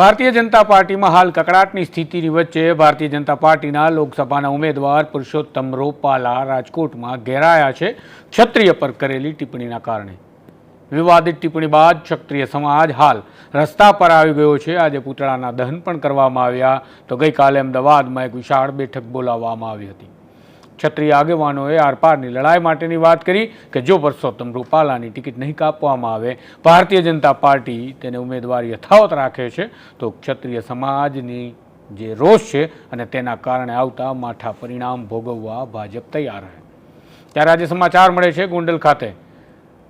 ભારતીય જનતા પાર્ટીમાં હાલ કકડાટની સ્થિતિની વચ્ચે ભારતીય જનતા પાર્ટીના લોકસભાના ઉમેદવાર પુરુષોત્તમ રૂપાલા રાજકોટમાં ઘેરાયા છે, ક્ષત્રિય પર કરેલી ટિપ્પણીના કારણે. વિવાદિત ટિપ્પણી બાદ ક્ષત્રિય સમાજ હાલ રસ્તા પર આવી ગયો છે. આજે પૂતળાના દહન પણ કરવામાં આવ્યા. તો ગઈકાલે અમદાવાદમાં એક વિશાળ બેઠક બોલાવવામાં આવી હતી. ક્ષત્રિય આગેવાનોએ આરપારની લડાઈ માટેની વાત કરી કે જો પરસોત્તમ રૂપાલાની ટિકિટ નહીં કાપવામાં આવે, ભારતીય જનતા પાર્ટી તેને ઉમેદવાર યથાવત રાખે છે, તો ક્ષત્રિય સમાજની જે રોષ છે અને તેના કારણે આવતા માઠા પરિણામ ભોગવવા ભાજપ તૈયાર છે. ત્યારે આજે સમાચાર મળે છે ગોંડલ ખાતે.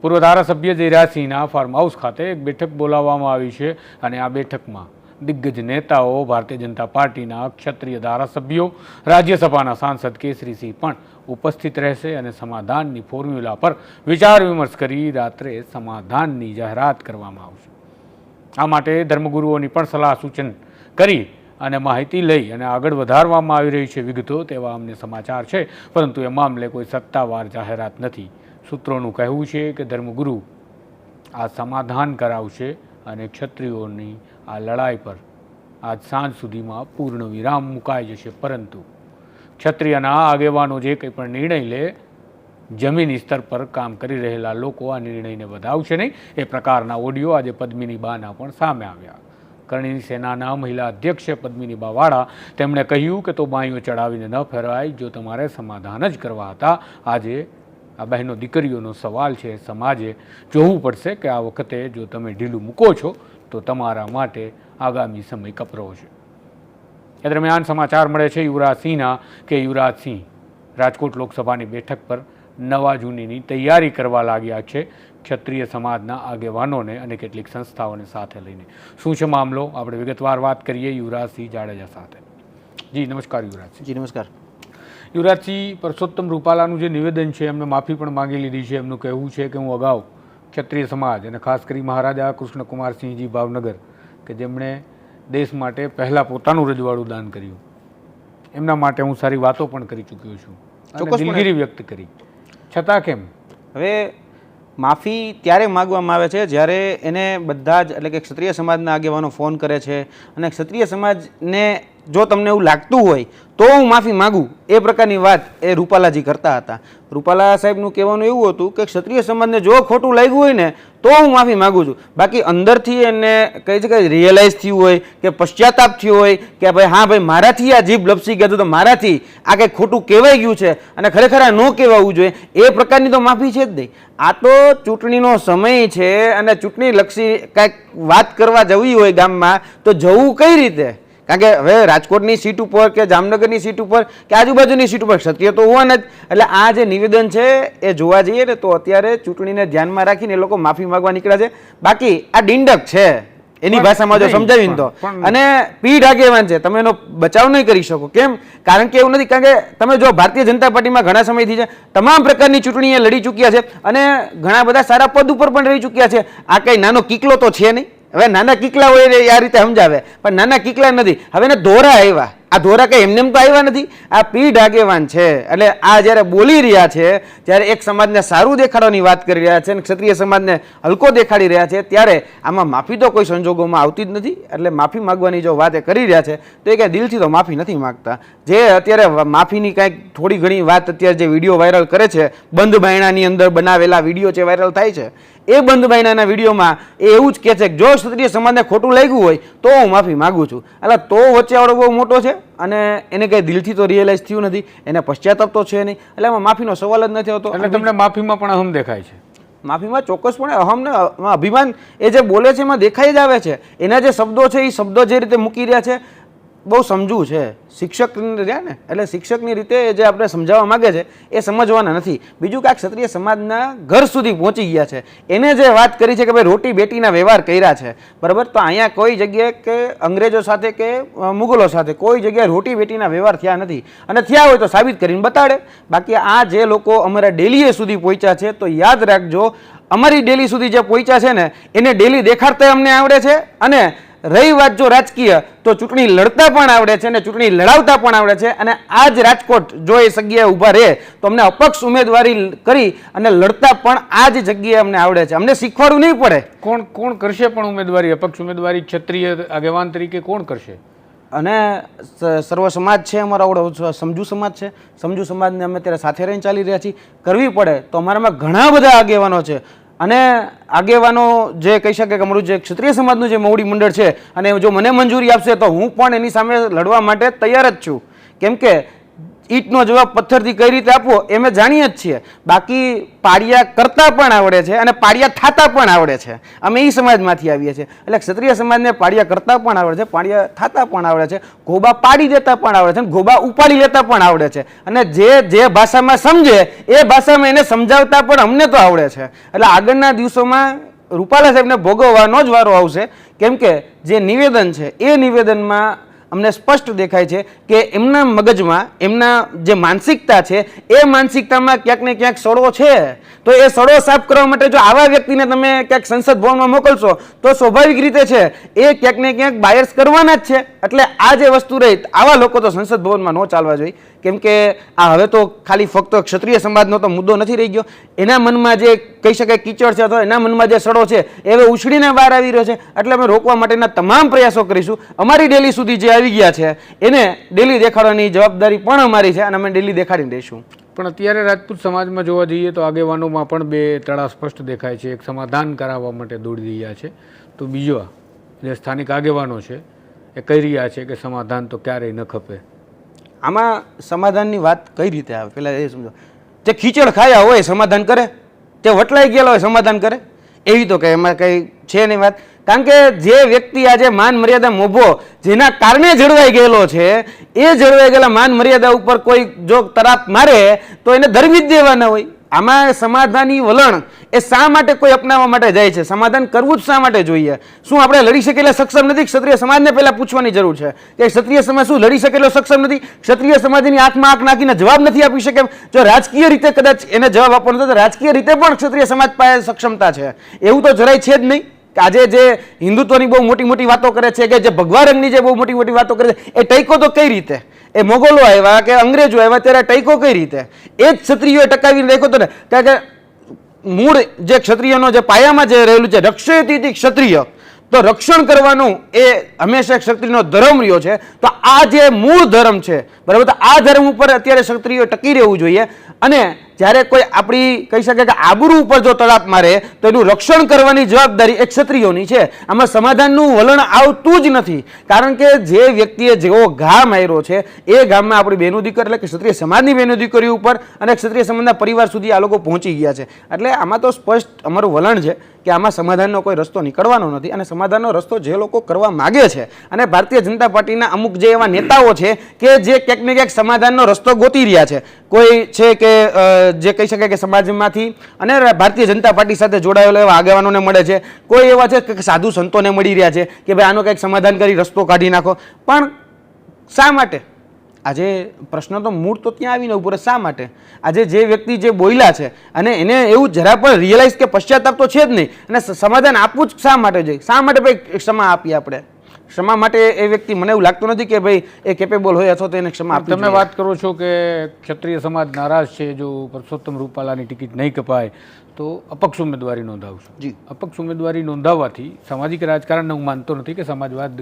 પૂર્વ ધારાસભ્ય જયરાજસિંહના ફાર્મ હાઉસ ખાતે એક બેઠક બોલાવવામાં આવી છે અને આ બેઠકમાં દિગ્ગજ નેતાઓ, ભારતીય જનતા પાર્ટીના ક્ષત્રિય ધારાસભ્યો, રાજ્યસભાના સાંસદ કેસરીસિંહ પણ ઉપસ્થિત રહેશે અને સમાધાનની ફોર્મ્યુલા પર વિચાર વિમર્શ કરી રાત્રે સમાધાનની જાહેરાત કરવામાં આવશે. આ માટે ધર્મગુરુઓની પણ સલાહ સૂચન કરી અને માહિતી લઈ અને આગળ વધારવામાં આવી રહી છે વિગતો તેવા અમને સમાચાર છે. પરંતુ એ મામલે કોઈ સત્તાવાર જાહેરાત નથી. સૂત્રોનું કહેવું છે કે ધર્મગુરુ આ સમાધાન કરાવશે અને ક્ષત્રિયોની આ લડાઈ પર આજ સાંજ સુધીમાં પૂર્ણ વિરામ મુકાઈ જશે. પરંતુ ક્ષત્રિયના આગેવાનો જે કંઈ પણ નિર્ણય લે, જમીન સ્તર પર કામ કરી રહેલા લોકો આ નિર્ણયને વધાવશે નહીં. એ પ્રકારના ઓડિયો આજે પદ્મિની બાના પણ સામે આવ્યા. કરણી સેનાના મહિલા અધ્યક્ષ પદ્મિની બાવાળા તેમણે કહ્યું કે તો બાઈઓ ચડાવીને ન ફેરવાય, જો તમારે સમાધાન જ કરવા હતા. આજે આ બહેનો દીકરીઓનો સવાલ છે. સમાજે જોવું પડશે કે આ વખતે જો તમે ઢીલું મૂકો છો તો તમારા માટે આગામી સમય કપરો છે. એ દરમિયાન સમાચાર મળે છે યુવરાજસિંહના કે યુવરાજસિંહ રાજકોટ લોકસભાની બેઠક પર નવા જૂનીની તૈયારી કરવા લાગ્યા છે. ક્ષત્રિય સમાજના આગેવાનોને અને કેટલીક સંસ્થાઓને સાથે લઈને. શું છે મામલો? આપણે વિગતવાર વાત કરીએ યુવરાજસિંહ જાડેજા સાથે. જી નમસ્કાર યુવરાજસિંહ જી નમસ્કાર. યુવરાજસિંહ પરસોત્તમ રૂપાલાનું જે નિવેદન છે એમને માફી પણ માંગી લીધી છે. એમનું કહેવું છે કે હું અગાઉ ક્ષત્રિય સમાજ અને ખાસ કરી મહારાજા કૃષ્ણકુમારસિંહજી ભાવનગર કે જેમણે દેશ માટે પહેલાં પોતાનું રજવાડું દાન કર્યું. એમના માટે હું સારી વાતો પણ કરી ચૂક્યો છું અને ચોક્કસપણે. દિલગીરી વ્યક્ત કરી. છતાં કેમ? હવે માફી ત્યારે માગવામાં આવે છે જ્યારે એને બધા જ એટલે કે ક્ષત્રિય સમાજના આગેવાનો ફોન કરે છે અને ક્ષત્રિય સમાજને જો તમને એવું લાગતું હોય, તો હું માફી માગું. એ પ્રકારની વાત એ રૂપાલાજી કરતા હતા. રૂપાલા સાહેબનું કહેવાનું એવું હતું કે ક્ષત્રિય સમાજને જો ખોટું લાગ્યું હોય ને, તો હું માફી માગું છું. બાકી અંદરથી એને કઈ જગ્યાએ રિયલાઇઝ થયું હોય, કે પશ્ચાતાપ થયો હોય, કે ભાઈ, હા ભાઈ, મારાથી આ જીભ લપસી ગયા તો મારાથી આ કંઈ ખોટું કહેવાઈ ગયું છે અને ખરેખર આ ન કહેવાવું જોઈએ, એ પ્રકારની તો માફી છે જ નહીં. આ તો ચૂંટણીનો સમય છે અને ચૂંટણી લક્ષી કાંઈક વાત કરવા જવી હોય ગામમાં, તો જવું કઈ રીતે? કારણ કે હવે રાજકોટની સીટ ઉપર કે જામનગરની સીટ ઉપર કે આજુબાજુની સીટ ઉપર ક્ષત્રિય તો હોવાના જ એટલે આ જે નિવેદન છે એ જોવા જઈએ ને તો અત્યારે ચૂંટણીને ધ્યાનમાં રાખીને એ લોકો માફી માગવા નીકળ્યા છે. બાકી આ ડિંડક છે. એની ભાષામાં જો સમજાવીને તો. અને પીઢ આગેવાન છે. તમે એનો બચાવ નહીં કરી શકો. કેમ? કારણ કે એવું નથી. કારણ કે તમે જો ભારતીય જનતા પાર્ટીમાં ઘણા સમયથી છે તમામ પ્રકારની ચૂંટણી એ લડી ચૂક્યા છે અને ઘણા બધા સારા પદ ઉપર પણ રહી ચૂક્યા છે. આ કંઈ નાનો કિકલો તો છે નહીં. હવે નાના કિકલા હોય આ રીતે સમજાવે. પણ નાના કિકલા નથી. હવે એને ધોરા આવ્યા આ ધોરા કંઈ એમને એમ તો આવ્યા નથી. આ પીઢ આગેવાન છે. એટલે આ જ્યારે બોલી રહ્યા છે, ત્યારે એક સમાજને સારું દેખાડવાની વાત કરી રહ્યા છે અને ક્ષત્રિય સમાજને હલકો દેખાડી રહ્યા છે, ત્યારે આમાં માફી તો કોઈ સંજોગોમાં આવતી જ નથી. એટલે માફી માગવાની જો વાત એ કરી રહ્યા છે, તો એ કંઈ દિલથી તો માફી નથી માંગતા. જે અત્યારે માફીની કાંઈક થોડી ઘણી વાત અત્યારે જે વીડિયો વાયરલ કરે છે, બંધ બાયણાની અંદર બનાવેલા વીડિયો જે વાયરલ થાય છે એ બંધ એના વિડીયોમાં એ એવું જ કહે છે કે જો ક્ષત્રિય સમાજને ખોટું લાગ્યું હોય તો હું માફી માગું છું. એટલે તો વચ્ચેવાળો બહુ મોટો છે અને એને કંઈ દિલથી તો રિયલાઇઝ થયું નથી એને પશ્ચાતાપ તો છે નહીં. એટલે એમાં માફીનો સવાલ જ નથી હોતો એટલે તમને માફીમાં પણ અહમ દેખાય છે. માફીમાં ચોક્કસપણે અહમને અભિમાન એ જે બોલે છે એમાં દેખાઈ જ આવે છે. એના જે શબ્દો છે એ શબ્દો જે રીતે મૂકી રહ્યા છે બહુ સમજવું છે. શિક્ષક રહ્યા ને, એટલે શિક્ષકની રીતે જે આપણે સમજાવવા માગે છે, એ સમજવાના નથી. બીજું કાંઈક ક્ષત્રિય સમાજના ઘર સુધી પહોંચી ગયા છે. એને જે વાત કરી છે કે ભાઈ રોટી બેટીના વ્યવહાર કર્યા છે, બરાબર? તો અહીંયા કોઈ જગ્યાએ કે અંગ્રેજો સાથે કે મુગલો સાથે કોઈ જગ્યાએ રોટી બેટીના વ્યવહાર થયા નથી. અને થયા હોય તો સાબિત કરીને બતાડે. બાકી આ જે લોકો અમારા ડેલીએ સુધી પહોંચ્યા છે, તો યાદ રાખજો, અમારી ડેલી સુધી જે પહોંચ્યા છે ને, એને ડેલી દેખાડતા અમને આવડે છે અને રહી વાત જો રાજકીય તો ચૂંટણી લડતા પણ આવડે છે અને ચૂંટણી લડાવતા પણ આવડે છે અને આ જ રાજકોટ જો એ જગ્યાએ ઊભા રહે તો અમને અપક્ષ ઉમેદવારી કરી અને લડતા પણ આ જ જગ્યાએ અમને આવડે છે. અમને શીખવાડવું નહીં પડે. કોણ કોણ કરશે પણ ઉમેદવારી? અપક્ષ ઉમેદવારી ક્ષત્રિય આગેવાન તરીકે કોણ કરશે? અને સર્વ સમાજ છે અમારો આવડો સમજુ સમાજ છે. સમજુ સમાજને અમે અત્યારે સાથે રહીને ચાલી રહ્યા છીએ. કરવી પડે તો અમારામાં ઘણા બધા આગેવાનો છે. અને આગેવાનો જે કહી શકે કે અમારું જે ક્ષત્રિય સમાજનું જે મોવડી મંડળ છે અને જો મને મંજૂરી આપશે તો હું પણ એની સામે લડવા માટે તૈયાર જ છું. કેમ કે ઈંટનો જવાબ પથ્થરથી કઈ રીતે આપવો એ મેં જાણીએ જ છીએ. બાકી પાડિયા કરતા પણ આવડે છે અને પાડિયા થતા પણ આવડે છે. અમે એ સમાજમાંથી આવીએ છીએ. એટલે ક્ષત્રિય સમાજને પાડિયા કરતા પણ આવડે છે પાડિયા થતા પણ આવડે છે, ગોબા પાડી દેતા પણ આવડે છે અને ગોબા ઉપાડી લેતા પણ આવડે છે. અને જે જે ભાષામાં સમજે, એ ભાષામાં એને સમજાવતા પણ અમને તો આવડે છે. એટલે આગળના દિવસોમાં રૂપાલા સાહેબને ભોગવવાનો જ વારો આવશે. કેમ કે જે નિવેદન છે, એ નિવેદનમાં અમને સ્પષ્ટ દેખાય છે કે એમના મગજમાં, એમના જે માનસિકતા છે, એ માનસિકતામાં ક્યાંક ને ક્યાંક સડો છે. તો એ સડો સાફ કરવા માટે જો આવા વ્યક્તિને તમે ક્યાંક સંસદ ભવનમાં મોકલશો, તો સ્વાભાવિક રીતે છે, એ ક્યાંક ને ક્યાંક બાયર્સ કરવાના જ છે. એટલે આ જે વસ્તુ રહી, આવા લોકો તો સંસદ ભવનમાં ન ચાલવા જોઈએ. કેમ કે આ હવે તો ખાલી ફક્ત ક્ષત્રિય સમાજનો તો મુદ્દો નથી રહી ગયો. એના મનમાં જે કહી શકાય કીચડ છે અથવા એના મનમાં જે સડો છે, એ હવે ઉછળીને બહાર આવી રહ્યો છે. એટલે અમે રોકવા માટેના તમામ પ્રયાસો કરીશું. અમારી ડેલી સુધી જે આવી ગયા છે, એને ડેલી દેખાડવાની જવાબદારી પણ અમારી છે અને અમે ડેલી દેખાડીને રહીશું. પણ અત્યારે રાજપૂત સમાજમાં જોવા જઈએ તો આગેવાનોમાં પણ બે તળા સ્પષ્ટ દેખાય છે. એક સમાધાન કરાવવા માટે દોડી રહ્યા છે. તો બીજો જે સ્થાનિક આગેવાનો છે, એ કહી રહ્યા છે કે સમાધાન તો ક્યારેય ન ખપે. આમાં સમાધાનની વાત કઈ રીતે આવે? પેલા એ સમજો. જે ખીચડ ખાયા હોય સમાધાન કરે, જે વટલાઈ ગયેલા હોય સમાધાન કરે. એવી તો કંઈ એમાં કંઈ છે નહીં વાત. કારણ કે જે વ્યક્તિ આજે માન મર્યાદા મોભો, જેના કારણે જળવાઈ ગયેલો છે, એ જળવાઈ ગયેલા માન મર્યાદા ઉપર કોઈ જો તરાપ મારે, તો એને ધરવી જ દેવાના હોય. આમાં સમાધાની વલણ એ શા માટે કોઈ અપનાવવા માટે જાય છે? સમાધાન કરવું જ શા માટે જોઈએ? શું આપણે લડી શકેલા સક્ષમ નથી ક્ષત્રિય સમાજને પહેલાં પૂછવાની જરૂર છે? કે ક્ષત્રિય સમાજ શું લડી શકેલો સક્ષમ નથી? ક્ષત્રિય સમાજની આંખમાં આંખ નાખીને જવાબ નથી આપી શકે જો રાજકીય રીતે કદાચ એને જવાબ આપવાનો તો રાજકીય રીતે પણ ક્ષત્રિય સમાજ પાસે સક્ષમતા છે. એવું તો જરાય છે જ નહીં. આજે જે હિન્દુત્વની બહુ મોટી મોટી વાતો કરે છે કે જે ભગવા રંગની જે બહુ મોટી મોટી વાતો કરે છે, એ ટૈકો તો કઈ રીતે? એ મોગલો આવ્યા કે અંગ્રેજો આવ્યા ત્યારે ટૈકો કઈ રીતે? એ જ ક્ષત્રિયોએ ટકાવીને રાખ્યો હતો ને. કારણ કે મૂળ જે ક્ષત્રિયનો જે પાયામાં જે રહેલું છે રક્ષયતી ક્ષત્રિય, તો રક્ષણ કરવાનું એ હંમેશા ક્ષત્રિયનો ધર્મ રહ્યો છે. તો આ જે મૂળ ધર્મ છે, બરાબર? તો આ ધર્મ ઉપર અત્યારે ક્ષત્રિયો ટકી રહેવું જોઈએ. અને જ્યારે કોઈ આપણી કહી શકે કે આબરૂ ઉપર જો તળાપ મારે, તો એનું રક્ષણ કરવાની જવાબદારી એ ક્ષત્રિયોની છે. આમાં સમાધાનનું વલણ આવતું જ નથી. કારણ કે જે વ્યક્તિએ જેવો ઘા માર્યો છે, એ ગામમાં આપણી બહેનો દીકરી એટલે ક્ષત્રિય સમાજની બહેનો દીકરીઓ ઉપર અને ક્ષત્રિય સમાજના પરિવાર સુધી આ લોકો પહોંચી ગયા છે. એટલે આમાં તો સ્પષ્ટ અમારું વલણ છે કે આમાં સમાધાનનો કોઈ રસ્તો નીકળવાનો નથી અને સમાધાનનો રસ્તો જે લોકો કરવા માગે છે અને ભારતીય જનતા પાર્ટીના અમુક જે એવા નેતાઓ છે કે જે ક્યાંક ને ક્યાંક સમાધાનનો રસ્તો ગોતી રહ્યા છે. કોઈ છે કે જે કહી શકાય કે સમાજમાંથી અને ભારતીય જનતા પાર્ટી સાથે જોડાયેલા એવા આગેવાનોને મળે છે. કોઈ એવા છે કે સાધુ સંતોને મળી રહ્યા છે કે ભાઈ આનો કંઈક સમાધાન કરી, રસ્તો કાઢી નાખો. પણ શા માટે? આજે પ્રશ્ન તો મૂળ તો ત્યાં આવીને ઊભો શા માટે? આજે જે વ્યક્તિ જે બોયલા છે અને એને એવું જરા પણ રિયલાઇઝ કે પશ્ચાતાપ તો છે જ નહીં. અને સમાધાન આપવું જ શા માટે જોઈએ? શા માટે ભાઈ ક્ષમા આપીએ આપણે? ક્ષમા માટે એ વ્યક્તિ મને એવું લાગતું નથી કે ભાઈ એ કેપેબલ હોય અથવા તો એને ક્ષમા આપી તમે વાત કરો છો કે ક્ષત્રિય સમાજ નારાજ છે જો પરસોત્તમ રૂપાલાની ટિકિટ નહીં કપાય તો અપક્ષ ઉમેદવારી નોંધાવશો. જી. અપક્ષ ઉમેદવારી નોંધાવવાથી સામાજિક રાજકારણને હું માનતો નથી કે સમાજવાદ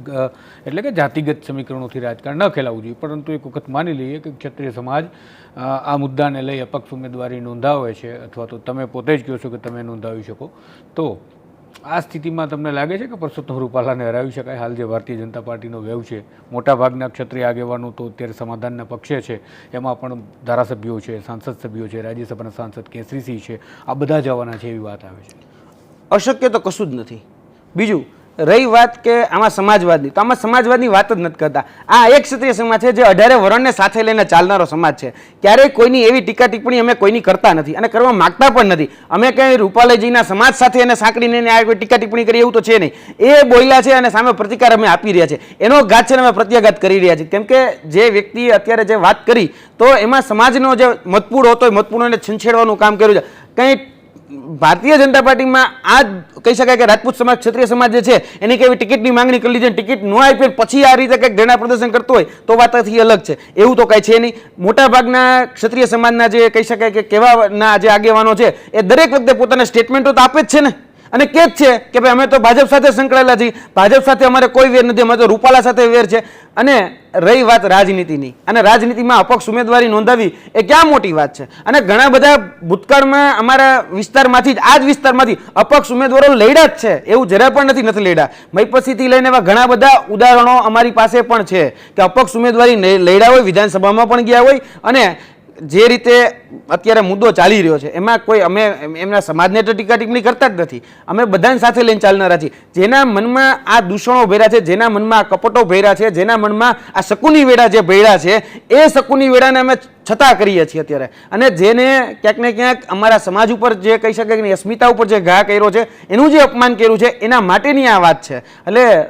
એટલે કે જાતિગત સમીકરણોથી રાજકારણ ન ખેલાવવું જોઈએ. પરંતુ એક વખત માની લઈએ કે ક્ષત્રિય સમાજ આ મુદ્દાને લઈ અપક્ષ ઉમેદવારી નોંધાવે છે અથવા તો તમે પોતે જ કહો છો કે તમે નોંધાવી શકો. તો આ સ્થિતિમાં તમને લાગે છે કે પરસોત્તમ રૂપાલાને હરાવી શકાય? હાલ જે ભારતીય જનતા પાર્ટીનો વેવ છે, મોટાભાગના ક્ષત્રિય આગેવાનો તો અત્યારે સમાધાનના પક્ષે છે. એમાં પણ ધારાસભ્યો છે, સાંસદ સભ્યો છે, રાજ્યસભાના સાંસદ કેસરીસિંહ છે. આ બધા જવાના છે એવી વાત આવે છે. અશક્ય તો કશું જ નથી. બીજું રહી વાત કે આમાં સમાજવાદની તો આમાં સમાજવાદની વાત જ નથી કરતા. આ એક ક્ષત્રિય સમાજ છે જે અઢારે વરણને સાથે લઈને ચાલનારો સમાજ છે. ક્યારેય કોઈની એવી ટીકા ટિપ્પણી અમે કોઈની કરતા નથી અને કરવા માગતા પણ નથી. અમે કંઈ રૂપાલયજીના સમાજ સાથે એને સાંકળીને આ કોઈ ટીકા ટિપ્પણી કરી એવું તો છે નહીં. એ બોલ્યા છે અને સામે પ્રતિકાર અમે આપી રહ્યા છે. એનો ઘાત છે અમે પ્રત્યાઘાત કરી રહ્યા છીએ કેમ કે જે વ્યક્તિએ અત્યારે જે વાત કરી, તો એમાં સમાજનો જે મતપૂડ હતો એ મતપૂડોને છંછેડવાનું કામ કર્યું છે. કંઈ ભારતીય જનતા પાર્ટીમાં આ કહી શકાય કે રાજપૂત સમાજ, ક્ષત્રિય સમાજ જે છે, એની કેવી ટિકિટની માંગણી કરી લીધી ટિકિટ ન આપી પછી આ રીતે કંઈક ધરણા પ્રદર્શન કરતો હોય તો વાતથી અલગ છે. એવું તો કાંઈ છે નહીં. મોટા ભાગના ક્ષત્રિય સમાજના જે કહી શકાય કે કેવાના જે આગેવાનો છે, એ દરેક વખતે પોતાના સ્ટેટમેન્ટો તો આપે જ છે ને. અને કે જ છે કે ભાઈ અમે તો ભાજપ સાથે સંકળાયેલા છીએ. ભાજપ સાથે અમારે કોઈ વેર નથી. અમે તો રૂપાલા સાથે વેર છે. અને રહી વાત રાજનીતિની. અને રાજનીતિમાં અપક્ષ ઉમેદવારી નોંધાવી એ ક્યાં મોટી વાત છે? અને ઘણા બધા ભૂતકાળમાં અમારા વિસ્તારમાંથી જ, આ જ વિસ્તારમાંથી અપક્ષ ઉમેદવારો લડ્યા જ છે. એવું જરા પણ નથી નથી લડ્યા. મહીપસીથી લઈને એવા ઘણા બધા ઉદાહરણો અમારી પાસે પણ છે કે અપક્ષ ઉમેદવારી લડ્યા હોય, વિધાનસભામાં પણ ગયા હોય અને જે રીતે અત્યારે મુદ્દો ચાલી રહ્યો છે, એમાં કોઈ અમે એમ- એમના સમાજને તો ટીકા ટિપ્પણી કરતા જ નથી. અમે બધાને સાથે લઈને ચાલનારા છીએ. જેના મનમાં આ દૂષણો ભર્યા છે, જેના મનમાં આ કપટો ભર્યા છે, જેના મનમાં આ શકુની વેડા જે ભર્યા છે, એ શકુની વેડાને અમે છતાં કરીએ છીએ અત્યારે. અને જેને ક્યાંક ને ક્યાંક અમારા સમાજ ઉપર જે કહી શકાય કે અસ્મિતા ઉપર જે ઘા કર્યો છે, એનું જે અપમાન કર્યું છે, એના માટેની આ વાત છે. એટલે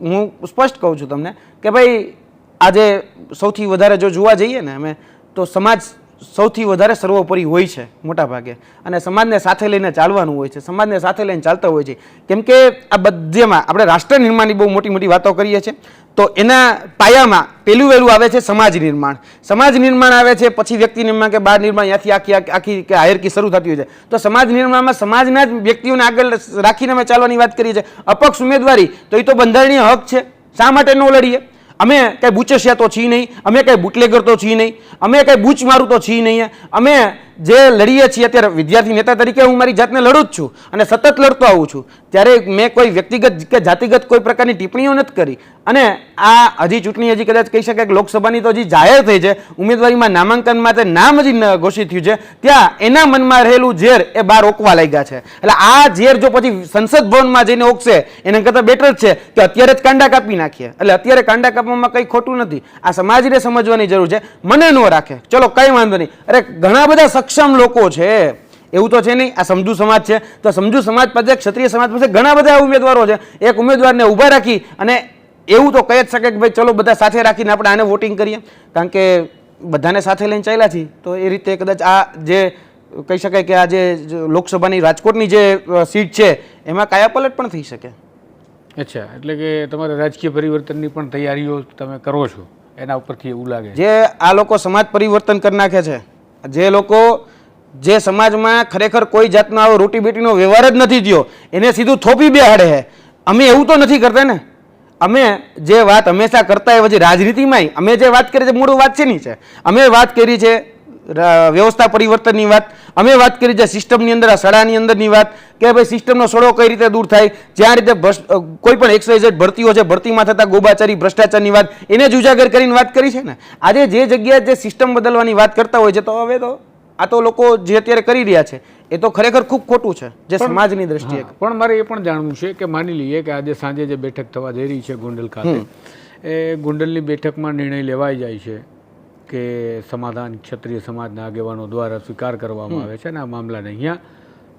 હું સ્પષ્ટ કહું છું તમને કે ભાઈ, આજે સૌથી વધારે જો જોવા જઈએ ને અમે તો સમાજ સૌથી વધારે સર્વોપરી હોય છે, મોટાભાગે. અને સમાજને સાથે લઈને ચાલવાનું હોય છે, સમાજને સાથે લઈને ચાલતા હોય છે. કેમ કે આ બધેમાં આપણે રાષ્ટ્ર નિર્માણની બહુ મોટી મોટી વાતો કરીએ છીએ. તો એના પાયામાં પેલું વહેલું આવે છે સમાજ નિર્માણ. સમાજ નિર્માણ આવે છે, પછી વ્યક્તિ નિર્માણ કે બાળ નિર્માણ ત્યાંથી આખી આખી- આખી કે હાયરકી શરૂ થતી હોય છે. તો સમાજ નિર્માણમાં સમાજના જ વ્યક્તિઓને આગળ રાખીને અમે ચાલવાની વાત કરીએ છીએ. અપક્ષ ઉમેદવારી, તો એ તો બંધારણીય હક છે. શા માટે ન લડીએ? અમે કાંઈ બુચસિયા તો છીએ નહીં, અમે કંઈ બુટલેગર તો છીએ નહીં, અમે કંઈ બૂચ મારું તો છીએ નહીં. અમે જે લડીએ છીએ, અત્યારે વિદ્યાર્થી નેતા તરીકે હું મારી જાતને લડું જ છું અને સતત લડતો આવું છું. ત્યારે મેં કોઈ વ્યક્તિગત કે જાતિગત કોઈ પ્રકારની ટિપ્પણીઓ નથી કરી. અને આ હજી ચૂંટણી હજી કદાચ કહી શકાય કે લોકસભાની તો હજી જાહેર થઈ છે, ઉમેદવારીમાં નામાંકન માટે નામ ન ઘોષિત થયું છે, ત્યાં એના મનમાં રહેલું ઝેર એ બહાર ઓકવા લાગ્યા છે. એટલે આ ઝેર જો પછી સંસદ ભવનમાં જઈને ઓકશે એના કરતાં બેટર છે કે અત્યારે જ કાંડા કાપી નાખીએ. એટલે અત્યારે કાંડા કાપવામાં કંઈ ખોટું નથી. આ સમાજને સમજવાની જરૂર છે. મને ન રાખે. ચલો, કંઈ વાંધો નહીં. અરે, ઘણા બધા સક્ષમ લોકો છે. એવું તો છે નહીં. આ સમજુ સમાજ છે. તો સમજુ સમાજ પાસે ક્ષત્રિય સમાજ પાસે ઘણા બધા ઉમેદવારો છે. એક ઉમેદવારને ઊભા રાખી અને એવું તો કહી જ શકે કે ભાઈ ચલો બધા સાથે રાખીને આપણે આને વોટિંગ કરીએ. કારણ કે બધાને સાથે લઈને ચાલ્યા છીએ. તો એ રીતે કદાચ આ જે કહી શકાય કે આ જે લોકસભાની રાજકોટની જે સીટ છે એમાં કાયાપલટ પણ થઈ શકે? અચ્છા. એટલે કે તમારે રાજકીય પરિવર્તનની પણ તૈયારીઓ તમે કરો છો. એના ઉપરથી એવું લાગે જે આ લોકો સમાજ પરિવર્તન કરી નાખે છે. જે લોકો જે સમાજમાં ખરેખર કોઈ જાતનો આવો રોટી બેટીનો વ્યવહાર જ નથી થયો, એને સીધું થોપી બેહાડે છે અમે એવું તો નથી કરતા ને. અમે જે વાત હંમેશા કરતા હોય, પછી રાજનીતિમાંય અમે જે વાત કરી છે મૂળ વાત છે નહીં છે? અમે વાત કરી છે વ્યવસ્થા પરિવર્તનની વાત. અમે વાત કરી છે સિસ્ટમની અંદર, આ શાળાની અંદરની વાત, કે ભાઈ સિસ્ટમનો સડો કઈ રીતે દૂર થાય, જ્યાં રીતે કોઈ પણ એક્સવાઇઝેડ ભરતીઓ છે, ભરતીમાં થતા ગોબાચારી, ભ્રષ્ટાચારની વાત, એને જ ઉજાગર કરીને વાત કરી છે ને? આજે જે જગ્યાએ જે સિસ્ટમ બદલવાની વાત કરતા હોય છે, તો હવે તો આ તો લોકો જે અત્યારે કરી રહ્યા છે એ તો ખરેખર ખૂબ ખોટું છે જે સમાજની દ્રષ્ટિએ. પણ મારે એ પણ જાણવું છે કે માની લઈએ કે આજે સાંજે જે બેઠક થવા જઈ રહી છે ગોંડલ ખાતે એ ગોંડલની બેઠકમાં નિર્ણય લેવાઈ જાય છે કે સમાધાન ક્ષત્રિય સમાજના આગેવાનો દ્વારા સ્વીકાર કરવામાં આવે છે અને આ મામલાને અહીંયા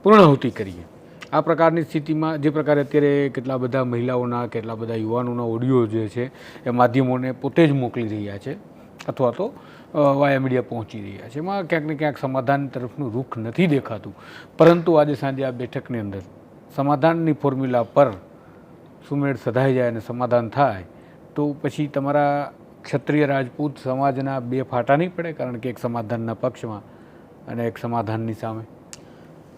પૂર્ણાહુતિ કરીએ. આ પ્રકારની સ્થિતિમાં જે પ્રકારે અત્યારે કેટલા બધા મહિલાઓના કેટલા બધા યુવાનોના ઓડિયો જે છે એ માધ્યમોને પોતે જ મોકલી રહ્યા છે અથવા તો વાયા મીડિયા પહોંચી રહ્યા છે. એમાં ક્યાંક ને ક્યાંક સમાધાન તરફનું રૂખ નથી દેખાતું. પરંતુ આજે સાંજે આ બેઠકની અંદર સમાધાનની ફોર્મ્યુલા પર સુમેળ સધાઈ જાય અને સમાધાન થાય, તો પછી તમારા ક્ષત્રિય રાજપૂત સમાજના બે ફાટા નહીં પડે? કારણ કે એક સમાધાનના પક્ષમાં અને એક સમાધાનની સામે.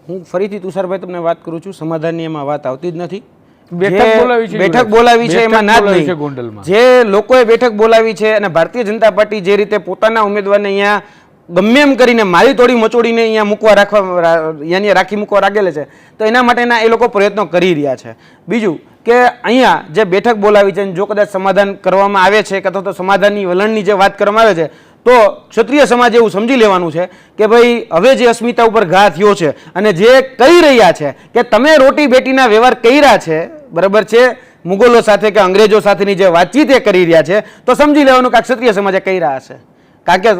હું ફરીથી તુષારભાઈ તમને વાત કરું છું. સમાધાનની એમાં વાત આવતી જ નથી. બેઠક બોલાવી છે એમાં ના જ નહીં. જે લોકોએ બેઠક બોલાવી છે અને ભારતીય જનતા પાર્ટી જે રીતે પોતાના ઉમેદવારને અહીંયા ગમે એમ કરીને મારી તોડી મચોડીને અહીંયા મૂકવા રાખવા અહીંયા રાખી મૂકવા રાખેલે છે તો એના માટેના એ લોકો પ્રયત્નો કરી રહ્યા છે. બીજું કે અહીંયા જે બેઠક બોલાવી છે જો કદાચ સમાધાન કરવામાં આવે છે કે અથવા તો સમાધાનની વલણની જે વાત કરવામાં આવે છે તો ક્ષત્રિય સમાજ એવું સમજી લેવાનું છે કે ભાઈ, હવે જે અસ્મિતા ઉપર ઘા થયો છે અને જે કહી રહ્યા છે કે તમે રોટી બેટીના વ્યવહાર કર્યા છે, બરાબર છે? મુગલો સાથે કે અંગ્રેજો સાથેની જે વાતચીત એ કરી રહ્યા છે, તો સમજી લેવાનું કે ક્ષત્રિય સમાજે કહી રહ્યા છે કારણ કે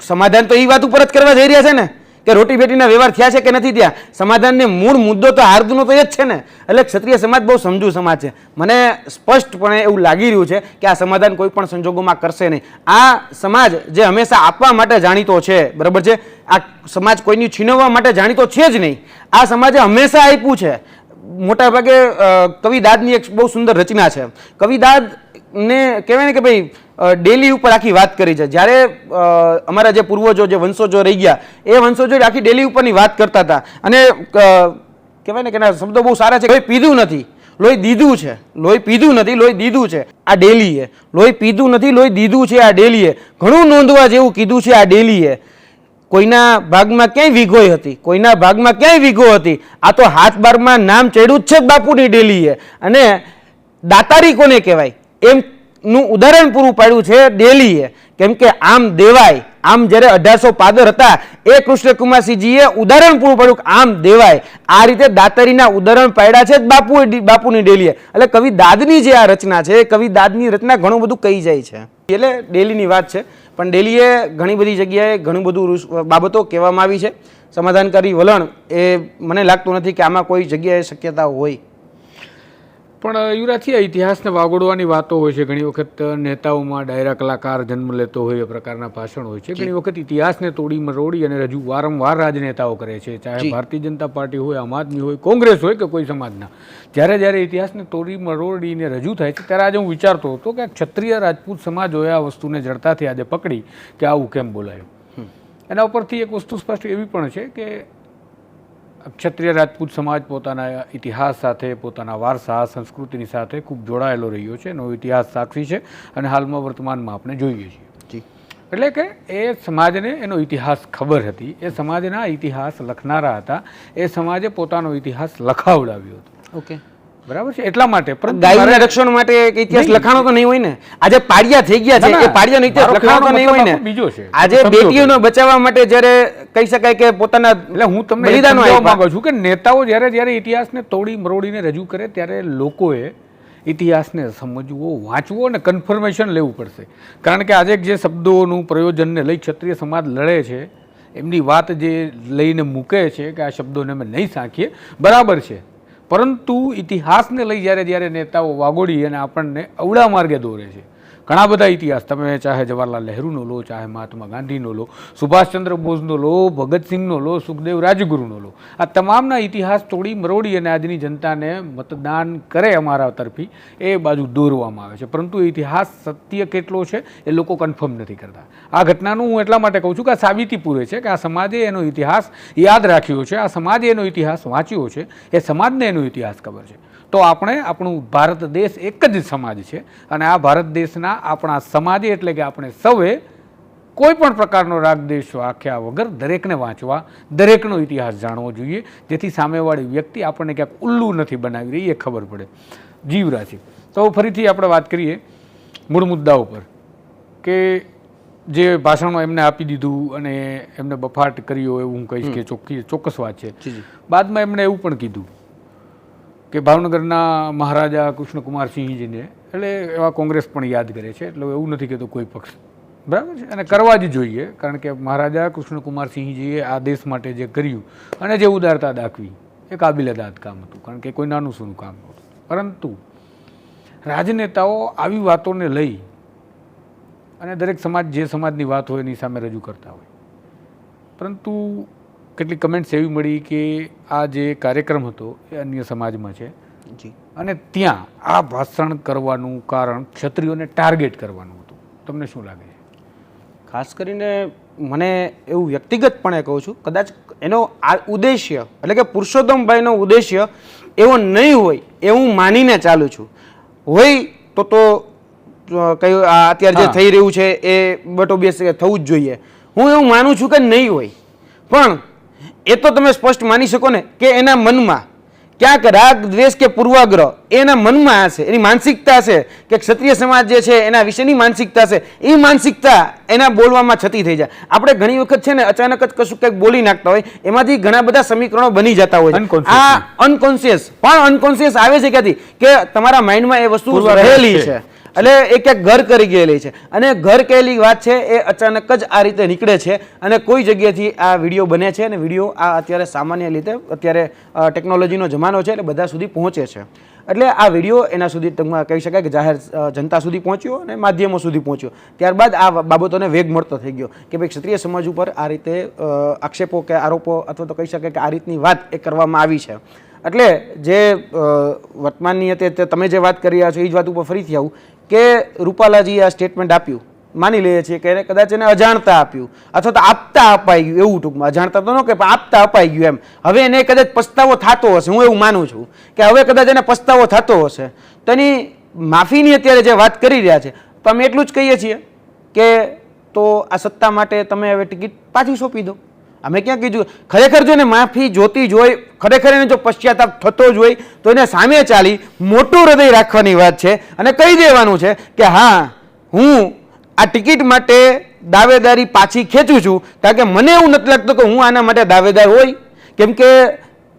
સમાધાન તો એ વાત ઉપર જ કરવા જઈ રહ્યા છે ને. કે રોટી બેટીના વ્યવહાર થયા છે કે નથી થયા? સમાધાનને મૂળ મુદ્દો તો હાર્દનો તો એ જ છે ને. એટલે ક્ષત્રિય સમાજ બહુ સમજુ સમાજ છે. મને સ્પષ્ટપણે એવું લાગી રહ્યું છે કે આ સમાધાન કોઈ પણ સંજોગોમાં કરશે નહીં. આ સમાજ જે હંમેશા આપવા માટે જાણીતો છે, બરાબર છે? આ સમાજ કોઈની છીનવવા માટે જાણીતો છે જ નહીં. આ સમાજે હંમેશા આપ્યું છે. મોટાભાગે કવિદાદની કવિ દાદની એક બહુ સુંદર રચના છે. કવિ દાદ ને કહેવાય ને કે ભાઈ ડેલી ઉપર આખી વાત કરી છે. જ્યારે અમારા જે પૂર્વજો, જે વંશજો રહી ગયા, એ વંશજો આખી ડેલી ઉપરની વાત કરતા હતા. અને કહેવાય ને કે શબ્દો બહુ સારા છે કોઈ પીધું નથી. લોહી દીધું છે. લોહી પીધું નથી, લોહી દીધું છે. આ ડેલીએ લોહી પીધું નથી, લોહી દીધું છે આ ડેલીએ ઘણું નોંધવા જેવું કીધું છે આ ડેલીએ કોઈના ભાગમાં ક્યાંય વિઘોય હતી? કોઈના ભાગમાં ક્યાંય વિગો હતી? આ તો હાથ બારમાં નામ ચડ્યું જ છે બાપુની ડેલીએ અને દાતારી કોને કહેવાય? એમનું ઉદાહરણ પૂરું પાડ્યું છે ડેલીએ. કેમ કે આમ દેવાય, આમ જ્યારે અઢારસો પાદર હતા, એ કૃષ્ણકુમારસિંહજીએ ઉદાહરણ પૂરું પાડ્યું કે આમ દેવાય. આ રીતે દાતરીના ઉદાહરણ પાડ્યા છે બાપુએ બાપુ બાપુની ડેલીએ. એટલે કવિ દાદની જે આ રચના છે, એ કવિ દાદની રચના ઘણું બધું કહી જાય છે. એટલે ડેલીની વાત છે. પણ ડેલીએ ઘણી બધી જગ્યાએ ઘણું બધું બાબતો કહેવામાં આવી છે. સમાધાનકારી વલણ એ મને લાગતું નથી કે આમાં કોઈ જગ્યાએ શક્યતા હોય. પણ યુવરાજથી ઇતિહાસને વાગોડવાની વાતો હોય છે. ઘણી વખત નેતાઓમાં ડાયરા કલાકાર જન્મ લેતો હોય એ પ્રકારના ભાષણ હોય છે. ઘણી વખત ઇતિહાસને તોડી મરોડી અને રજૂ વારંવાર રાજનેતાઓ કરે છે. ચાહે ભારતીય જનતા પાર્ટી હોય આમ આદમી હોય કોંગ્રેસ હોય કે કોઈ સમાજના. જ્યારે જ્યારે ઇતિહાસને તોડી મરોડીને રજૂ થાય છે ત્યારે આજે હું વિચારતો હતો કે ક્ષત્રિય રાજપૂત સમાજ હોય આ વસ્તુને જડતાથી આજે પકડી કે આવું કેમ બોલાયું? એના ઉપરથી એક વસ્તુ સ્પષ્ટ એવી પણ છે કે ક્ષત્રિય રાજપૂત સમાજ પોતાના ઇતિહાસ સાથે પોતાના વારસા સંસ્કૃતિની સાથે ખૂબ જોડાયેલો રહ્યો છે. એનો ઇતિહાસ સાક્ષી છે અને હાલમાં વર્તમાનમાં આપણે જોઈએ છીએ. એટલે કે એ સમાજને એનો ઇતિહાસ ખબર હતી. એ સમાજના ઇતિહાસ લખનારા હતા. એ સમાજે પોતાનો ઇતિહાસ લખાવડાવ્યો હતો. ઓકે. બરાબર છે? એટલા માટે પણ ગાયોના રક્ષણ માટે એક ઇતિહાસ લખાણો તો નહીં હોય ને? આજે પાડિયા થઈ ગયા છે. એ પાડિયાનો ઇતિહાસ લખાણો તો નહીં હોય ને? બીજો છે. આજે બેટીઓને બચાવવા માટે જ્યારે કહી શકાય કે પોતાના એટલે હું તમને બલિદાન માંગુ છું કે નેતાઓ જ્યારે જ્યારે ઇતિહાસને તોડી મરોડીને રજૂ કરે ત્યારે લોકોએ ઇતિહાસને સમજવો વાંચવો અને કન્ફર્મેશન લેવું પડશે. કારણ કે આજે જે શબ્દોનું પ્રયોજનને લઈ ક્ષત્રિય સમાજ લડે છે એમની વાત જે લઈને મૂકે છે કે આ શબ્દોને અમે નહીં સાંખીએ બરાબર છે. પરંતુ ઇતિહાસને લઈ જ્યારે જ્યારે નેતાઓ વાગોડી અને આપણને અવળા માર્ગે દોરે છે. ઘણા બધા ઇતિહાસ. તમે ચાહે જવાહરલાલ નહેરુનો લો, ચાહે મહાત્મા ગાંધીનો લો, સુભાષચંદ્ર બોઝનો લો, ભગતસિંહનો લો, સુખદેવ રાજગુરુનો લો. આ તમામના ઇતિહાસ તોડી મરોડી અને આજની જનતાને મતદાન કરે અમારા તરફી એ બાજુ દોરવામાં આવે છે. પરંતુ ઇતિહાસ સત્ય કેટલો છે એ લોકો કન્ફર્મ નથી કરતા. આ ઘટનાનું હું એટલા માટે કહું છું કે આ સાબિતી પૂરે છે કે આ સમાજે એનો ઇતિહાસ યાદ રાખ્યો છે, આ સમાજે એનો ઇતિહાસ વાંચ્યો છે, એ સમાજને એનો ઇતિહાસ ખબર છે. તો આપણે આપણું ભારત દેશ એક જ સમાજ છે અને આ ભારત દેશના આપણા સમાજે એટલે કે આપણે સૌએ કોઈ પણ પ્રકારનો રાગ દેશ આખ્યા વગર દરેકને વાંચવા દરેકનો ઇતિહાસ જાણવો જોઈએ. જેથી સામેવાળી વ્યક્તિ આપણને ક્યાંક ઉલ્લુ નથી બનાવી રહી એ ખબર પડે. જીવરાશિ તો ફરીથી આપણે વાત કરીએ મૂળ મુદ્દા ઉપર કે જે ભાષણો એમને આપી દીધું અને એમને બફાટ કર્યો એવું હું કહીશ કે ચોખ્ખી ચોક્કસ વાત છે. બાદમાં એમણે એવું પણ કીધું કે ભાવનગરના મહારાજા કૃષ્ણકુમારસિંહજીને એટલે એવા કોંગ્રેસ પણ યાદ કરે છે, એટલે એવું નથી કહેતો કોઈ પક્ષ. બરાબર છે? અને કરવા જ જોઈએ, કારણ કે મહારાજા કૃષ્ણકુમારસિંહજીએ આ દેશ માટે જે કર્યું, અને જે ઉદારતા દાખવી, એ કાબિલદાદ કામ હતું, કારણ કે કોઈ નાનું સૂનું કામ નહોતું. પરંતુ રાજનેતાઓ આવી વાતોને લઈ, અને દરેક સમાજ જે સમાજની વાત હોય એની સામે રજૂ કરતા હોય. પરંતુ કેટલીક કમેન્ટ્સ એવી મળી કે આ જે કાર્યક્રમ હતો એ અન્ય સમાજમાં છે? જી. અને ત્યાં આ ભાષણ કરવાનું કારણ ક્ષત્રિયોને ટાર્ગેટ કરવાનું હતું. તમને શું લાગે છે? ખાસ કરીને મને એવું વ્યક્તિગતપણે કહું છું કદાચ એનો આ ઉદ્દેશ્ય એટલે કે પુરુષોત્તમભાઈનો ઉદ્દેશ્ય એવો નહીં હોય એવું માનીને ચાલું છું. હોય તો તો કયું આ અત્યારે જે થઈ રહ્યું છે એ બટો બેસ થવું જ જોઈએ. હું એવું માનું છું કે નહીં હોય. પણ એ તો તમે સ્પષ્ટ માની શકો ને કે એના મનમાં ક્યાંક રાગ દ્વેષ કે પૂર્વાગ્રહ એના મનમાં હશે. એની માનસિકતા હશે કે ક્ષત્રિય સમાજ જે છે એના વિશેની માનસિકતા છે એ માનસિકતા એના બોલવામાં છતી થઈ જાય. આપણે ઘણી વખત છે ને અચાનક જ કશું કંઈક બોલી નાખતા હોય એમાંથી ઘણા બધા સમીકરણો બની જતા હોય છે. આ અનકોન્શિયસ પણ અનકોન્શિયસ આવે છે ક્યાંથી? કે તમારા માઇન્ડમાં એ વસ્તુ રહેલી છે. એટલે એ ક્યાંક ઘર કરી ગયેલી છે. અને ઘર કહેલી વાત છે, એ અચાનક જ આ રીતે નીકળે છે અને કોઈ જગ્યાએથી આ વીડિયો બને છે અને વીડિયો આ અત્યારે સામાન્ય રીતે અત્યારે ટેકનોલોજીનો જમાનો છે એટલે બધા સુધી પહોંચે છે. એટલે આ વીડિયો એના સુધી ટૂંકમાં કહી શકાય કે જાહેર જનતા સુધી પહોંચ્યો અને માધ્યમો સુધી પહોંચ્યો. ત્યારબાદ આ બાબતોને વેગ મળતો થઈ ગયો કે ભાઈ ક્ષત્રિય સમાજ ઉપર આ રીતે આક્ષેપો કે આરોપો અથવા તો કહી શકાય કે આ રીતની વાત એ કરવામાં આવી છે. એટલે જે વર્તમાનની અત્યારે તમે જે વાત કરી રહ્યા છો, એ જ વાત ઉપર ફરીથી આવું. કે રૂપાલાજીએ આ સ્ટેટમેન્ટ આપ્યું. માની લઈએ છીએ કે એને કદાચ એને અજાણતા આપ્યું અથવા તો આપતા અપાઈ ગયું, એવું ટૂંકમાં. અજાણતા તો ન કે આપતા અપાઈ ગયું એમ. હવે એને કદાચ પસ્તાવો થતો હશે, હું એવું માનું છું કે હવે કદાચ એને પસ્તાવો થતો હશે. તો એની માફીની અત્યારે જે વાત કરી રહ્યા છે, તો અમે એટલું જ કહીએ છીએ કે તો આ સત્તા માટે તમે હવે ટિકિટ પાછી સોંપી દો. અમે ક્યાં કીધું? ખરેખર જો એને માફી જોતી જ ખરેખર એને જો પશ્ચાતાપ થતો જ હોય, તો એને સામે ચાલી મોટું હૃદય રાખવાની વાત છે અને કહી દેવાનું છે કે હા, હું આ ટિકિટ માટે દાવેદારી પાછી ખેંચું છું, કારણ કે મને એવું નથી લાગતું કે હું આના માટે દાવેદાર હોય. કેમ કે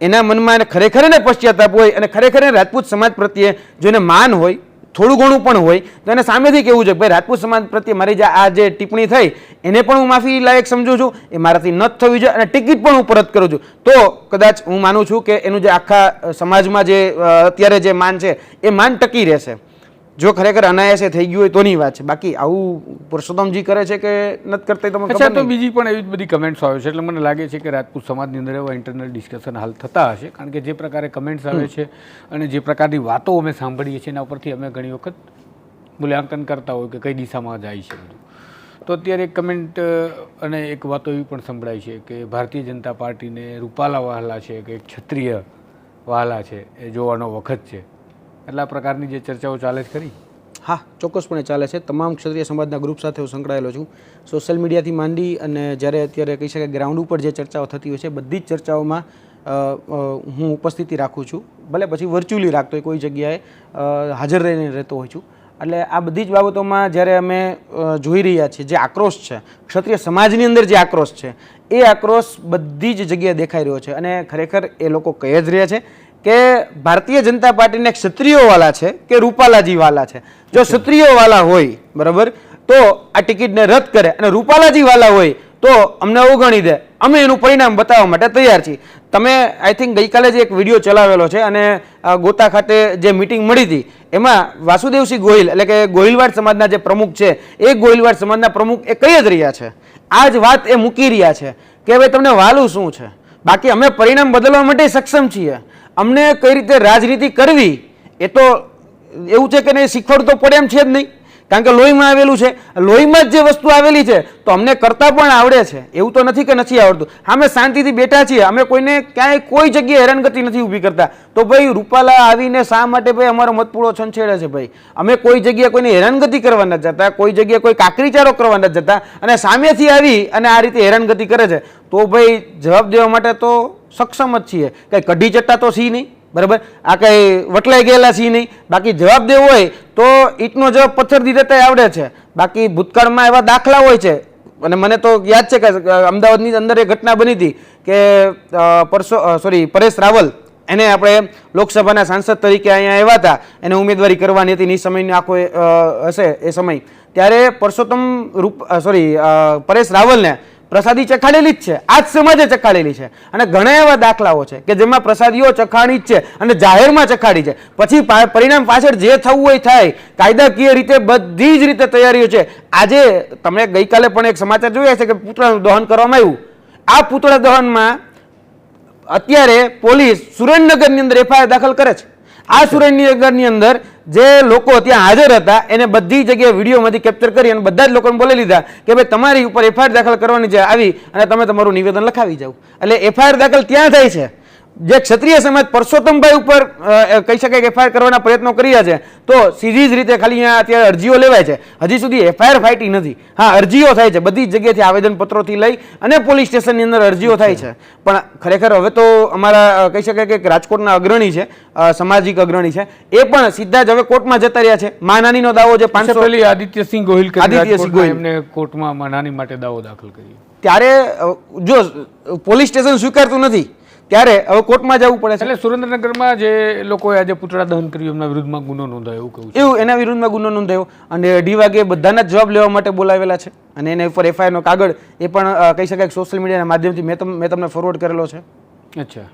એના મનમાં એને ખરેખર એને પશ્ચાતાપ હોય અને ખરેખર રાજપૂત સમાજ પ્રત્યે જો એને માન હોય થોડું ઘણું પણ હોય, તો એને સામેથી કહેવું છે ભાઈ, રાજપૂત સમાજ પ્રત્યે મારી જે આ જે ટિપ્પણી થઈ, એને પણ હું માફી લાયક સમજુ છું, એ મારાથી ન થવી જોઈએ અને ટિકિટ પણ હું પરત કરું છું. તો કદાચ હું માનું છું કે એનું જે આખા સમાજમાં જે અત્યારે જે માન છે, એ માન ટકી રહેશે. જો ખરેખર અનાયાસે થઈ ગયું હોય તોની વાત છે. બાકી આવું પુરુષોત્તમજી કરે છે કે નથી કરતા તમે અચ્છા તો બીજી પણ એવી જ બધી કમેન્ટ્સ આવે છે. એટલે મને લાગે છે કે રાજપૂત સમાજની અંદર એવા ઇન્ટરનલ ડિસ્કશન હાલ થતા હશે. કારણ કે જે પ્રકારે કમેન્ટ્સ આવે છે અને જે પ્રકારની વાતો અમે સાંભળીએ છીએ એના ઉપરથી અમે ઘણી વખત મૂલ્યાંકન કરતા હોય કે કઈ દિશામાં જાય છે બધું. તો અત્યારે એક કમેન્ટ અને એક વાતો એવી પણ સંભળાય છે કે ભારતીય જનતા પાર્ટીને રૂપાલા વહાલા છે કે એક ક્ષત્રિય વહાલા છે એ જોવાનો વખત છે. એટલા પ્રકારની જે ચર્ચાઓ ચાલે છે ખરી? હા, ચોક્કસપણે ચાલે છે. તમામ ક્ષત્રિય સમાજના ગ્રુપ સાથે હું સંકળાયેલો છું. સોશિયલ મીડિયાથી માંડી અને જ્યારે અત્યારે કહી શકાય ગ્રાઉન્ડ ઉપર જે ચર્ચાઓ થતી હોય છે, બધી જ ચર્ચાઓમાં હું ઉપસ્થિતિ રાખું છું. ભલે પછી વર્ચ્યુઅલી રાખતો હોય કોઈ જગ્યાએ હાજર રહીને રહેતો હોઉં છું. એટલે આ બધી જ બાબતોમાં જ્યારે અમે જોઈ રહ્યા છીએ, જે આક્રોશ છે, ક્ષત્રિય સમાજની અંદર જે આક્રોશ છે, એ આક્રોશ બધી જ જગ્યાએ દેખાઈ રહ્યો છે. અને ખરેખર એ લોકો કહે જ રહ્યા છે કે ભારતીય જનતા પાર્ટીને ક્ષત્રિયોવાલા છે કે રૂપાલાજીવાલા છે. જો ક્ષત્રિયોવાલા હોય બરાબર તો આ ટિકિટને રદ કરે અને રૂપાલાજીવાલા હોય તો અમને અવગણી દે. અમે એનું પરિણામ બતાવવા માટે તૈયાર છીએ. તમે આઈ થિંક ગઈકાલે જ એક વીડિયો ચલાવેલો છે અને ગોતા ખાતે જે મિટિંગ મળી હતી એમાં વાસુદેવસિંહ ગોહિલ એટલે કે ગોહિલવાડ સમાજના જે પ્રમુખ છે એ ગોહિલવાડ સમાજના પ્રમુખ એ કહી જ રહ્યા છે? આ જ વાત એ મૂકી રહ્યા છે કે ભાઈ તમને વાલું શું છે? બાકી અમે પરિણામ બદલવા માટે સક્ષમ છીએ. અમને કઈ રીતે રાજનીતિ કરવી એ તો એવું છે કે નહીં શીખવાડું તો પડે એમ છે જ નહીં. કારણ કે લોહીમાં આવેલું છે. લોહીમાં જ જે વસ્તુ આવેલી છે, તો અમને કરતા પણ આવડે છે. એવું તો નથી કે નથી આવડતું. અમે શાંતિથી બેઠા છીએ. અમે કોઈને ક્યાંય કોઈ જગ્યાએ હેરાનગતિ નથી ઊભી કરતા. તો ભાઈ, રૂપાલા આવીને શા માટે ભાઈ અમારો મતપૂળો છંછેડે છે ભાઈ? અમે કોઈ જગ્યાએ કોઈને હેરાનગતિ કરવા નથી જતા. કોઈ જગ્યાએ કોઈ કાકરીચારો કરવા નથી જતા. અને સામેથી આવી અને આ રીતે હેરાનગતિ કરે છે. તો ભાઈ, જવાબ દેવા માટે તો સક્ષમ જ છીએ. કંઈ કઢી ચટ્ટા તો સી નહીં બરાબર? આ કંઈ વટલાઈ ગયેલા સી નહીં. બાકી જવાબ દેવો હોય તો ઈટનો જવાબ પથ્થરથી દેતા આવડે છે. બાકી ભૂતકાળમાં એવા દાખલા હોય છે અને મને તો યાદ છે કે અમદાવાદની અંદર એક ઘટના બની હતી કે પરસો સોરી પરેશ રાવલ એને આપણે લોકસભાના સાંસદ તરીકે અહીંયા આવ્યા હતા. એને ઉમેદવારી કરવાની હતી એ સમયનો આખો એ, હશે એ સમય. ત્યારે પરસોત્તમ રૂપ સોરી પરેશ રાવલને પ્રસાદી ચખાડેલી જ છે. આ જ સમાજે ચખાડેલી છે. અને ઘણા એવા દાખલાઓ છે કે જેમાં પ્રસાદીઓ ચખાડી જ છે અને જાહેરમાં ચખાડી છે. પછી પરિણામ પાછળ જે થવું હોય થાય. કાયદાકીય રીતે બધી જ રીતે તૈયારીઓ છે. આજે તમે ગઈકાલે પણ એક સમાચાર જોયા છે કે પુતળાનું દહન કરવામાં આવ્યું. આ પુતળા દહનમાં અત્યારે પોલીસ સુરેન્દ્રનગરની અંદર એફઆઈઆર દાખલ કરે છે. આ સુરેન્દ્રનગરની અંદર જે લોકો ત્યાં હાજર હતા, એને બધી જગ્યાએ વિડીયોમાંથી કેપ્ચર કરી અને બધા જ લોકોને બોલી લીધા કે ભાઈ, તમારી ઉપર એફઆઈઆર દાખલ કરવાની છે આવી અને તમે તમારું નિવેદન લખાવી જાઓ. એટલે એફઆઈઆર દાખલ ત્યાં થાય છે. જે ક્ષત્રિય સમાજ પરસોત્તમભાઈ ઉપર કહી શકાય કે એફઆઈઆર કરવાના પ્રયત્નો કર્યા છે તો સીધી જ રીતે ખાલી અહીંયા અત્યારે અરજીઓ લેવાય છે. હજી સુધી એફઆઈઆર ફાઇટી નથી. હા અરજીઓ થાય છે બધી જ જગ્યાએથી આવેદનપત્રોથી લઈ અને પોલીસ સ્ટેશનની અંદર અરજીઓ થાય છે. પણ ખરેખર હવે તો અમારા કહી શકાય કે રાજકોટના અગ્રણી છે સામાજિક અગ્રણી છે એ પણ સીધા જ હવે કોર્ટમાં જતા રહ્યા છે. માનાનીનો દાવો જે પાંચસો પેલી આદિત્યસિંહ ગોહિલ આદિત્યસિંહ ગોહિલ. એમને કોર્ટમાં નાની માટે દાવો દાખલ કર્યો. ત્યારે જો પોલીસ સ્ટેશન સ્વીકારતું નથી ત્યારે હવે કોર્ટમાં જવું પડે છે. એટલે સુરેન્દ્રનગરમાં જે લોકોએ આજે પૂતળા દહન કર્યું એમના વિરુદ્ધમાં ગુનો નોંધાયો એવું કહ્યું એવું એના વિરુદ્ધમાં ગુનો નોંધાયો. અને અઢી વાગે બધાના જવાબ લેવા માટે બોલાવેલા છે. અને એના ઉપર એફઆઈઆરનો કાગળ એ પણ કહી શકાય સોશિયલ મીડિયાના માધ્યમથી મેં મેં તમને ફોરવર્ડ કરેલો છે. અચ્છા.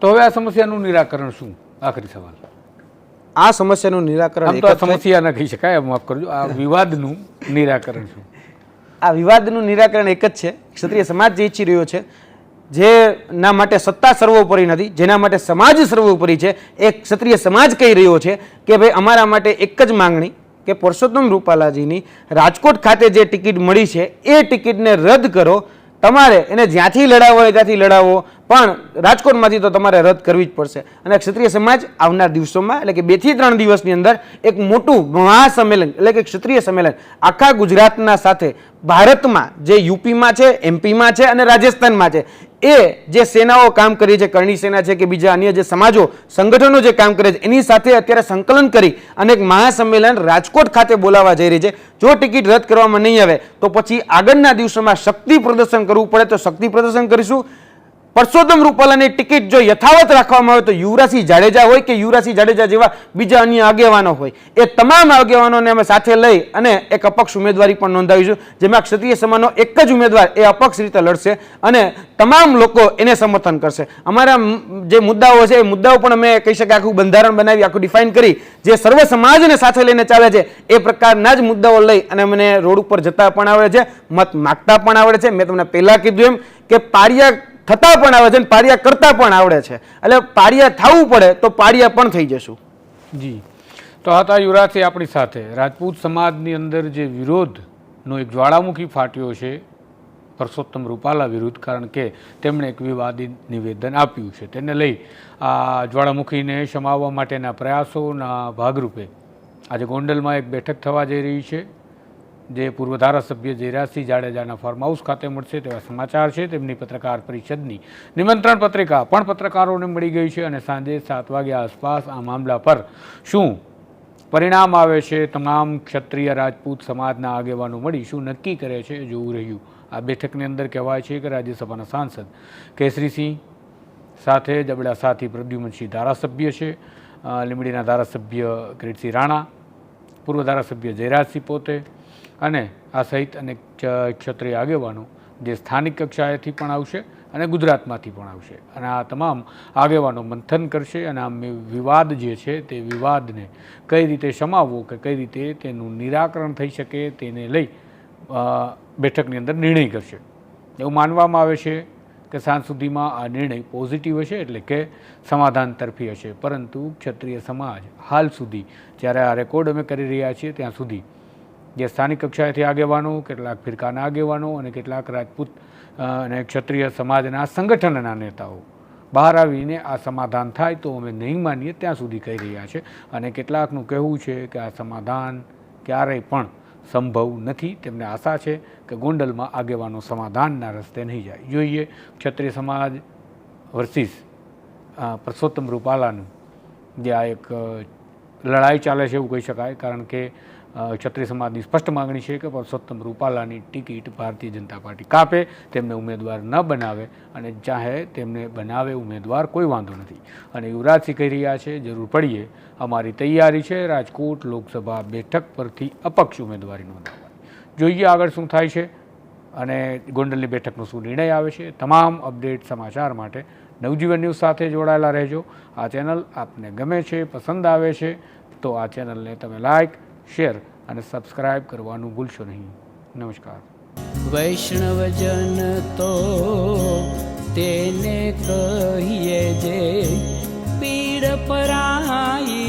તો હવે આ સમસ્યાનું નિરાકરણ શું? આખરી સવાલ. આ સમસ્યાનું નિરાકરણ તો. સમસ્યા ન કહી શકાય માફ કરજો. આ વિવાદનું નિરાકરણ શું? આ વિવાદનું નિરાકરણ એક જ છે. ક્ષત્રિય સમાજ જે ઈચ્છી રહ્યો છે જેના માટે સત્તા સર્વોપરી નથી, જેના માટે સમાજ સર્વોપરી છે એ ક્ષત્રિય સમાજ કહી રહ્યો છે કે ભાઈ અમારા માટે એક જ માંગણી કે પુરુષોત્તમ રૂપાલાજીની રાજકોટ ખાતે જે ટિકિટ મળી છે, એ ટિકિટને રદ કરો. તમારે એને જ્યાંથી લડાવો હોય ત્યાંથી લડાવો, પણ રાજકોટમાંથી તો તમારે રદ કરવી જ પડશે. અને ક્ષત્રિય સમાજ આવનાર દિવસોમાં, એટલે કે બેથી ત્રણ દિવસની અંદર, એક મોટું મહાસંમેલન, એટલે કે ક્ષત્રિય સંમેલન આખા ગુજરાતના સાથે ભારતમાં, જે યુપીમાં છે, એમપીમાં છે અને રાજસ્થાનમાં છે એ જે સેનાઓ કામ કરી છે, કરણી સેના છે કે બીજા અન્ય જે સમાજો, સંગઠનો જે કામ કરે છે, એની સાથે અત્યારે સંકલન કરી અને એક મહાસંમેલન રાજકોટ ખાતે બોલાવવા જઈ રહી છે. જો ટિકિટ રદ કરવામાં નહીં આવે, તો પછી આગળના દિવસોમાં શક્તિ પ્રદર્શન કરવું પડે, તો શક્તિ પ્રદર્શન કરીશું. પરસોત્તમ રૂપાલાની ટિકિટ જો યથાવત રાખવામાં આવે તો યુવરાજસિંહ જાડેજા હોય કે યુવરાજસિંહ જાડેજા જેવા બીજા અન્ય આગેવાનો હોય. એ તમામ આગેવાનોને અમે સાથે લઈ અને એક અપક્ષ ઉમેદવારી પણ નોંધાવીશું જેમાં ક્ષત્રિય સમાજનો એક જ ઉમેદવાર એ અપક્ષ રીતે લડશે અને તમામ લોકો એને સમર્થન કરશે. અમારા જે મુદ્દાઓ છે, એ મુદ્દાઓ પણ અમે કહી શકાય આખું બંધારણ બનાવી, આખું ડિફાઇન કરી, જે સર્વ સમાજને સાથે લઈને ચાલે છે, એ પ્રકારના જ મુદ્દાઓ લઈ અને મને રોડ ઉપર જતા પણ આવડે છે, મત માગતા પણ આવડે છે. મેં તમને પહેલાં કીધું એમ કે પારિયા થતા પણ આવે છે અને પારિયા કરતા પણ આવડે છે. એટલે પારિયા થવું પડે તો પારિયા પણ થઈ જશું. જી. તો હતા યુવરાજસિંહ આપણી સાથે. રાજપૂત સમાજની અંદર જે વિરોધનો એક જ્વાળામુખી ફાટ્યો છે, પરસોત્તમ રૂપાલા વિરુદ્ધ, કારણ કે તેમણે એક વિવાદિત નિવેદન આપ્યું છે. તેને લઈ આ જ્વાળામુખીને શમાવવા માટેના પ્રયાસોના ભાગરૂપે આજે ગોંડલમાં એક બેઠક થવા જઈ રહી છે. જે પૂર્વ ધારાસભ્ય જયરાજસિંહ જાડેજાના ફાર્મ હાઉસ ખાતે મળશે તેવા સમાચાર છે. તેમની પત્રકાર પરિષદની નિમંત્રણ પત્રિકા પણ પત્રકારોને મળી ગઈ છે અને સાંજે સાત વાગ્યા આસપાસ આ મામલા પર શું પરિણામ આવે છે? તમામ ક્ષત્રિય રાજપૂત સમાજના આગેવાનો મળી શું નક્કી કરે છે જોવું રહ્યું. આ બેઠકની અંદર કહેવાય છે કે રાજ્યસભાના સાંસદ કેસરીસિંહ સાથે જબડા સાથી પ્રદ્યુમનસિંહ ધારાસભ્ય છે. લીમડીના ધારાસભ્ય કિરીટસિંહ રાણા, પૂર્વ ધારાસભ્ય જયરાજસિંહ પોતે અને આ સહિત અનેક ક્ષત્રિય આગેવાનો જે સ્થાનિક કક્ષાએથી પણ આવશે અને ગુજરાતમાંથી પણ આવશે. અને આ તમામ આગેવાનો મંથન કરશે અને આ વિવાદ જે છે તે વિવાદને કઈ રીતે સમાવવો કે કઈ રીતે તેનું નિરાકરણ થઈ શકે તેને લઈ બેઠકની અંદર નિર્ણય કરશે. એવું માનવામાં આવે છે કે સાંજ સુધીમાં આ નિર્ણય પોઝિટિવ હશે એટલે કે સમાધાન તરફી હશે. પરંતુ ક્ષત્રિય સમાજ હાલ સુધી જ્યારે આ રેકોર્ડ અમે કરી રહ્યા છીએ ત્યાં સુધી જે સ્થાનિક કક્ષાએથી આગેવાનો, કેટલાક ફિરકાના આગેવાનો અને કેટલાક રાજપૂત અને ક્ષત્રિય સમાજના સંગઠનના નેતાઓ બહાર આવીને આ સમાધાન થાય તો અમે નહીં માનીએ ત્યાં સુધી કહી રહ્યા છે. અને કેટલાકનું કહેવું છે કે આ સમાધાન ક્યારેય પણ સંભવ નથી. તેમને આશા છે કે ગોંડલમાં આગેવાનો સમાધાનના રસ્તે નહીં જાય. જોઈએ, ક્ષત્રિય સમાજ વર્સિસ પરસોત્તમ રૂપાલાનું, જે આ એક લડાઈ ચાલે છે એવું કહી શકાય. કારણ કે ક્ષત્રિય સમાજની સ્પષ્ટ માગણી છે કે પરસોત્તમ રૂપાલાની ટિકિટ ભારતીય જનતા પાર્ટી કાપે, તેમને ઉમેદવાર ન બનાવે અને ચાહે તેમને બનાવે ઉમેદવાર કોઈ વાંધો નથી. અને યુવરાજસિંહ કહી રહ્યા છે, જરૂર પડીએ. અમારી તૈયારી છે રાજકોટ લોકસભા બેઠક પરથી અપક્ષ ઉમેદવારી નોંધાવવાની. જોઈએ આગળ શું થાય છે. અને ગોંડલની બેઠકનો શું નિર્ણય આવે છે. તમામ અપડેટ સમાચાર માટે નવજીવન ન્યૂઝ સાથે જોડાયેલા રહેજો. આ ચેનલ આપને ગમે છે, પસંદ આવે છે, તો આ ચેનલને તમે લાઈક શેર અને સબસ્ક્રાઈબ કરવાનું ભૂલશો નહીં. નમસ્કાર. વૈષ્ણવજન તો તેને કહીએ જે પીડ પરાઈ